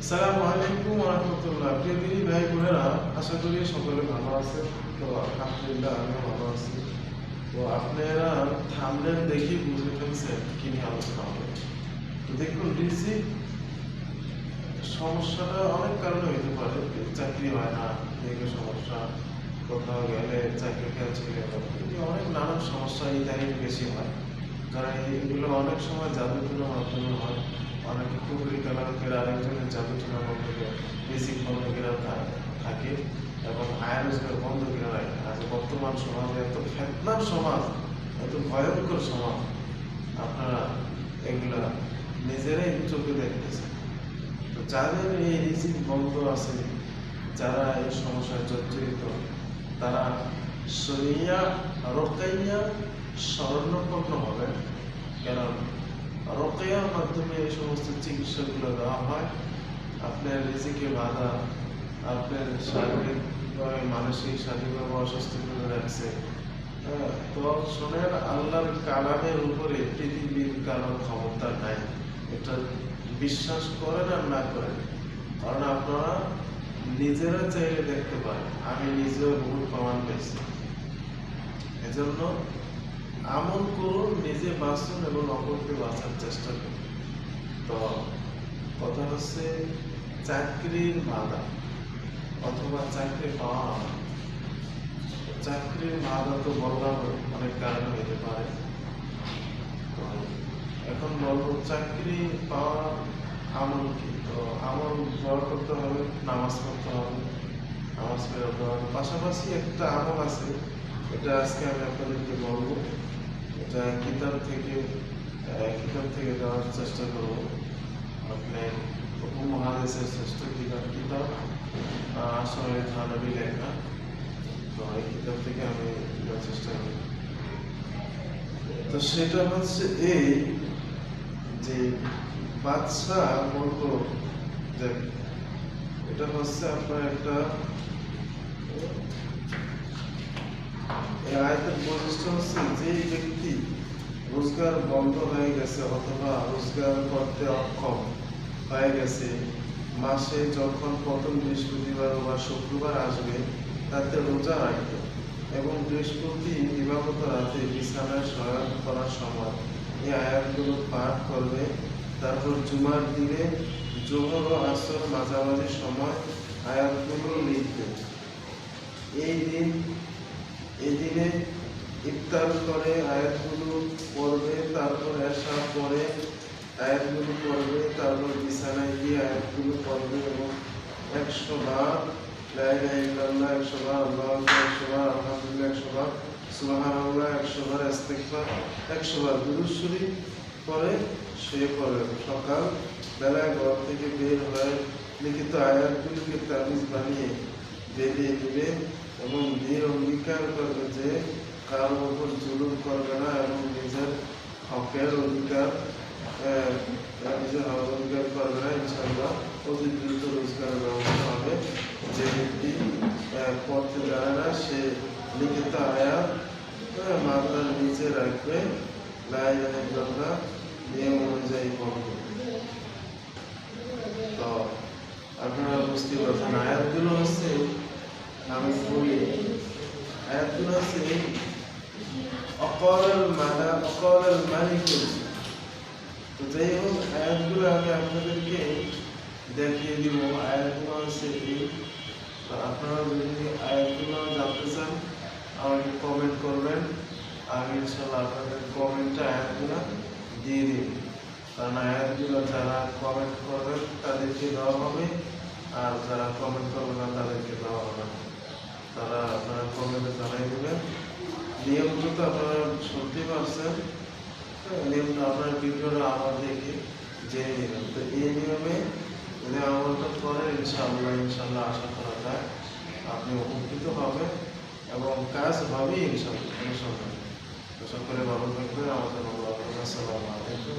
আসসালামু আলাইকুম রহমতুল্লাহ প্রিয় দিদি ভাই বোনেরা, আশা করি সকলে ভালো আছে তো আলহামদুলিল্লাহ আমিও ভালো আছি। তো আপনারা থামলেন দেখি বুঝে ফেলছেন কি নিয়ে আলোচনা হবে। তো দেখুন ডিসি সমস্যাটা অনেক কারণে হইতে পারে। চাকরি হয় না, দীর্ঘ সমস্যা, কোথাও গেলে চাকরি ক্যান্সেল অনেক নানান সমস্যা ইদানিং বেশি হয়। কারণ এগুলো অনেক সময় জাদুটনার মাধ্যমে হয়, অনেকে কুকুরি কালারকের আরেকজনের জাদুটনার মাধ্যমে বেসিক বন্ধকেরা থাকে এবং আয় রোজগার বন্ধ করে রাখে। আজ বর্তমান সমাজে এত ফেতনার সমাজ, এত ভয়ঙ্কর সমাজ, আপনারা এগুলা নিজেরাই চোখে দেখতেছেন। তো যাদের এই রিজিক বন্ধ আছে, যারা এই সমস্যায় জর্জরিত, তারা সরিয়া রোকাইয়া স্মরণাপন্ন হবেন কেন রোকাইয়ার মাধ্যমে এই সমস্ত চিকিৎসাগুলো দেওয়া হয়। আপনার রিজিকে বাধা আপনার শারীরিকভাবে মানসিক শারীরিকভাবে করে রাখছে। হ্যাঁ, তো শোনেন আল্লাহর কালামের উপরে পৃথিবীর কারও ক্ষমতা নাই। এটা বিশ্বাস করেন আর না করেন। কারণ আপনারা নিজেরা চাইলে দেখতে পারেন। আমি নিজেও বহু প্রমাণ পেয়েছি। এজন্য আমল করুন নিজে বাঁচুন এবং অপরকে বাঁচার চেষ্টা করুন। তো কথা হচ্ছে, চাকরির বাধা অথবা চাকরি পাওয়া। চাকরির বাধা তো বললাম অনেক কারণে হইতে পারে। এখন বলব, চাকরি পাওয়া আমল কি? তো আমল জোর করতে হবে, নামাজ পড়তে হবে, নামাজ বেরোতে হবে। পাশাপাশি একটা আমল আছে এটা আজকে আমি আপনাদেরকে বলব। এটা কিতাব থেকে কিতাব থেকে দেওয়ার চেষ্টা করব। আপনি উপমহাদেশের শ্রেষ্ঠ কিতাব কিতাব আসলে থানবী লেখা। তো এই কিতাব থেকে আমি দেওয়ার চেষ্টা করি তো সেটা হচ্ছে এই যে বাচ্চা বলব যে, এটা হচ্ছে আপনার একটা এই আয়তের বৈশিষ্ট্য হচ্ছে যে ব্যক্তি রোজগার বন্ধ হয়ে গেছে অথবা রোজগার করতে অক্ষম হয়ে গেছে, মাসে যখন প্রথম বৃহস্পতিবার বা শুক্রবার আসবে, তাতে রোজা রাখবে এবং বৃহস্পতি দিবাগত রাতে বিছানায় শয়ন করার সময় এই আয়াতগুলো পাঠ করবে। তারপর জুমার দিনে জোহর ও আসর মাঝামাঝি সময় আয়াতগুলো লিখবে। এই দিন এই দিনে ইফতার করে, আয়াতগুলো পড়বে, তারপর এসা পরে আয়াতগুলো পড়বে, তারপর বিছানায় গিয়ে আয়াতগুলো পড়বে এবং একশো বার একশো একশো একশো বার একশো বার একশো বার পরে সকাল বেলায় ঘর থেকে বের হয়ে লিখিত আয়াতগুলিকে তাবিজ বানিয়ে বেরিয়ে দিবে। এবং দৃঢ় অঙ্গীকার করবে যে কারও উপর জুলুম করবে না এবং নিজের হকের অধিকার নিজের হকের অধিকার করবে না ইনশাল্লাহ অতি দ্রুত রোজগারের ব্যবস্থা হবে। যে ব্যক্তি পড়তে জানে না, সে লিখিত আয়াত মাথার নিচে রাখবে লাই নিয়ম অনুযায়ী পড়বে। তো, আপনারা বুঝতে পারছেন হচ্ছে বলি আয়াতগুলো হচ্ছে অকল মালা অকল মালিক তো যাই হোক, আয়াতগুলো আমি আপনাদেরকে দেখিয়ে দিব। আয়াতগুলো এই। তো আপনারা যদি আয়াতগুলো জানতে চান, আমাকে কমেন্ট করবেন। আমি ইনশাল্লাহ আপনাদের কমেন্টে আয়াতগুলো দিয়ে দিব। কারণ আয়াতগুলো যারা কমেন্ট করবেন, তাদেরকে দেওয়া হবে। আর যারা কমেন্ট করবে না, তাদেরকে দেওয়া হবে না। তারা আপনারা কমেন্টে জানাই দেবেন। নিয়মগুলো তো আপনারা শুনতেই পারছেন। হ্যাঁ, নিয়মটা আপনার ভিডিওটা আমার দেখে তো এই নিয়মে যদি আমলটা করেন ইনশাআল্লাহ ইনশাআল্লাহ আশা করা যায়। আপনি উপকৃত হবেন এবং কাজ হবেই ইনশাআল্লাহ ইনশাআল্লাহ সকলে ভালো থাকবেন। আমাদের আসসালামু আলাইকুম